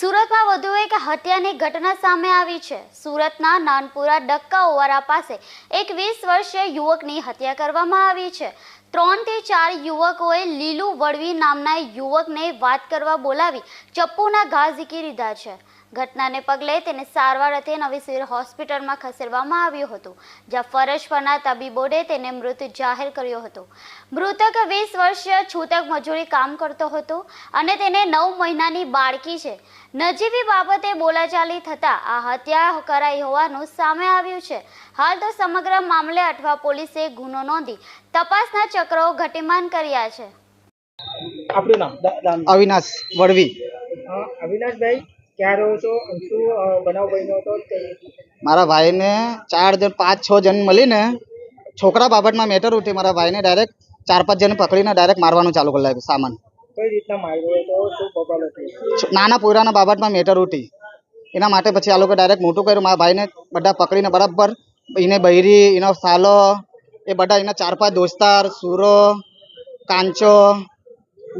સુરતમાં વધુ એક હત્યાની ઘટના સામે આવી છે. સુરતના નાનપુરા ડક્કા ઓવારા પાસે એક વીસ વર્ષીય યુવકની હત્યા કરવામાં આવી છે. ત્રણથી ચાર યુવકોએ લીલું વડવી નામના યુવકને વાત કરવા બોલાવી ચપ્પુના ઘા ઝીકી દીધા છે. ઘટનાને પગલે તેને સારવાર અર્થે નવી સિવિલ હોસ્પિટલમાં ખસેડવામાં આવ્યું હતું જ્યાં ફરજ પરના તબીબોએ તેને મૃત જાહેર કર્યો હતો. મૃતક વીસ વર્ષીય છૂતક મજૂરી કામ કરતો હતો અને તેને નવ મહિનાની બાળકી છે. નજીવી બાબતે બોલાચાલી થતાં આ હત્યા કરાઈ હોવાનું સામે આવ્યું છે. હાલ તો સમગ્ર મામલે અઠવા પોલીસે ગુનો નોંધી તપાસના ચક્રો ઘટીમાન કર્યા છે. આપણું નામ? અવિનાશ વડવી. અવિનાશભાઈ? ક્યાં રહો છો શું બનાવ બન્યો હતો મારા ભાઈને ચાર જણ પાંચ છ જણ મળીને છોકરા બાબતમાં મેટર ઉઠી. મારા ભાઈને ડાયરેક્ટ ચાર પાંચ જણ પકડીને ડાયરેક્ટ મારવાનું ચાલુ કરી લાગ્યું સામાન. કઈ રીતના માર્યો હતો? શું બબલ હતી? નાના પોયરાના બાબતમાં મેટર ઉઠી. એના માટે પછી આ લોકો ડાયરેક્ટ મોટું કર્યું. મારા ભાઈને બધા પકડીને બરાબર એને બૈરી એનો સાલો એ બધા એના ચાર પાંચ દોસ્તાર સુરો કાંચો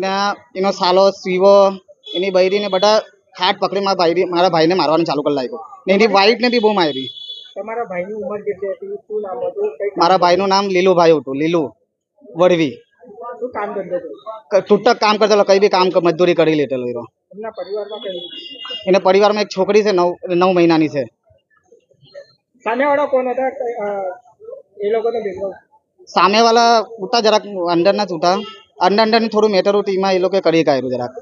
ને એનો સાલો સીવો એની બૈરીને બધા ખાટ પકડી મારા ભાઈ મારા ભાઈને મારવાનું ચાલુ કરી લાગ્યો ને એની વાઈફને બી બહુ મારી. તમારા ભાઈની ઉંમર કેટલી હતી? શું નામ હતું? ભાઈ મારા ભાઈનું નામ લીલુભાઈ હતું લીલુ. વડવી. શું કામ ધંધો તૂટક કામ કરતો કઈ બી કામ મજદૂરી કરી લેટેલો એનો એમના પરિવારમાં કઈ એને પરિવારમાં એક છોકરી છે નવ નવ મહિનાની છે. સામેવાળા કોણ હતા? એ લોકોનો બેકગ્રાઉન્ડ. સામેવાળા ઉતા જરાક અંડરના જ ઉતા અંડર અંડરની થોડું મેટર ઉઠી એમાં એ લોકોએ કરી કાઢ્યું જરાક.